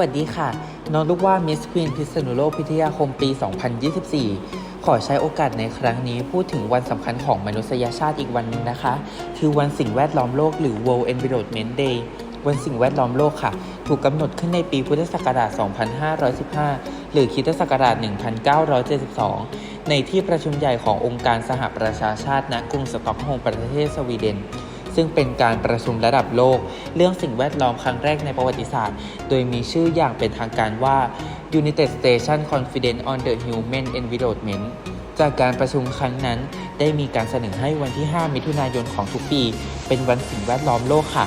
วัสดีค่ะ น้องลูกว่ามิสควีนพิษณุโลกพิทยาคมปี 2024 ขอใช้โอกาสในครั้งนี้พูดถึงวันสำคัญของมนุษยชาติอีกวันหนึ่งนะคะ คือวันสิ่งแวดล้อมโลกหรือ World Environment Day วันสิ่งแวดล้อมโลกค่ะ ถูกกำหนดขึ้นในปีพุทธศักราช 2515 หรือคิตศักราช 1972 ในที่ประชุมใหญ่ขององค์การสหประชาชาติณกรุงสต็อกโฮล์ประเทศสวีเดน ซึ่งเป็นการประชุมระดับโลก เรื่องสิ่งแวดล้อมครั้งแรกในประวัติศาสตร์ โดยมีชื่ออย่างเป็นทางการว่า United Station Conference on the Human Environment จากการประชุมครั้งนั้น ได้มีการเสนอให้วันที่ 5 มิถุนายนของทุกปี เป็นวันสิ่งแวดล้อมโลกค่ะ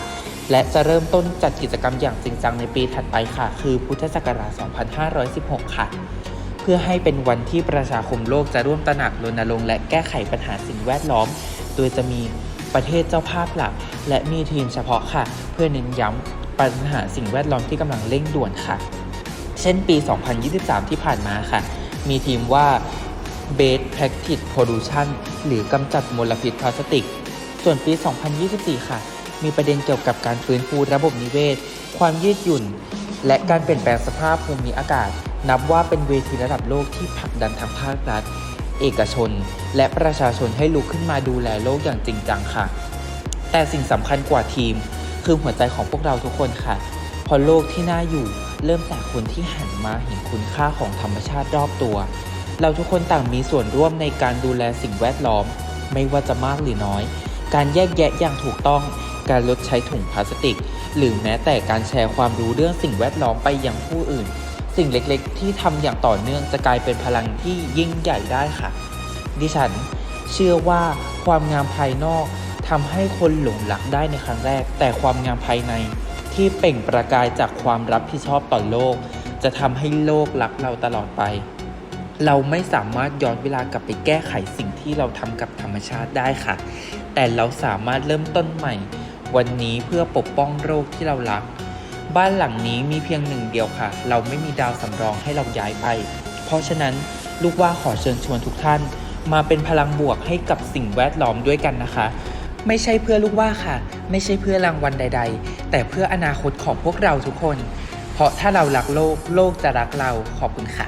และจะเริ่มต้นจัดกิจกรรมอย่างจริงจังในปีถัดไปค่ะ คือพุทธศักราช 2516 ค่ะ เพื่อให้เป็นวันที่ประชาคมโลกจะร่วมตระหนักรณรงค์และแก้ไขปัญหาสิ่งแวดล้อม โดยจะมี ประเทศเจ้าภาพหลัก และมีทีมเฉพาะค่ะ เพื่อเน้นย้ำปัญหาสิ่งแวดล้อมที่กำลังเร่งด่วนค่ะ เช่นปี 2023 ที่ผ่านมาค่ะ มีทีมว่า Base Practice Pollution หรือกำจัดมลพิษพลาสติก ส่วนปี 2024 ค่ะ มีประเด็นเกี่ยวกับการฟื้นฟูระบบนิเวศ ความยืดหยุ่น และการเปลี่ยนแปลงสภาพภูมิอากาศ นับว่าเป็นเวทีระดับโลกที่ผลักดันทางภาครัฐ เอกชน และประชาชนให้ลุกขึ้นมาดูแลโลกอย่างจริงจังค่ะ แต่สิ่งสำคัญกว่าทีม คือหัวใจของพวกเราทุกคนค่ะเพราะโลกที่น่าอยู่เริ่มจากคนที่หันมาเห็นคุณค่าของธรรมชาติรอบตัว เราทุกคนต่างมีส่วนร่วมในการดูแลสิ่งแวดล้อม ไม่ว่าจะมากหรือน้อย การแยกแยะอย่างถูกต้อง การลดใช้ถุงพลาสติก หรือแม้แต่การแชร์ความรู้เรื่องสิ่งแวดล้อมไปยังผู้อื่น สิ่งเล็กๆ ที่ทำอย่างต่อเนื่องจะกลายเป็นพลังที่ยิ่งใหญ่ได้ค่ะ ดิฉันเชื่อว่าความงามภายนอกทำให้คนหลงรักได้ในครั้งแรก แต่ความงามภายในที่เปล่งประกายจากความรับผิดชอบต่อโลก จะทำให้โลกรักเราตลอดไป เราไม่สามารถย้อนเวลากลับไปแก้ไขสิ่งที่เราทำกับธรรมชาติได้ค่ะ แต่เราสามารถเริ่มต้นใหม่ วันนี้เพื่อปกป้องโลกที่เรารัก บ้านหลังนี้มีเพียงหนึ่งเดียวค่ะ เราไม่มีดาวสำรองให้เราย้ายไป เพราะฉะนั้นลูกว่าขอเชิญชวนทุกท่าน มาเป็นพลังบวกให้กับสิ่งแวดล้อมด้วยกันนะคะ ไม่ใช่เพื่อลูกว่าค่ะ ไม่ใช่เพื่อรางวัลใด ๆ แต่เพื่ออนาคตของพวกเราทุกคน เพราะถ้าเรารักโลก โลกจะรักเราขอบคุณค่ะ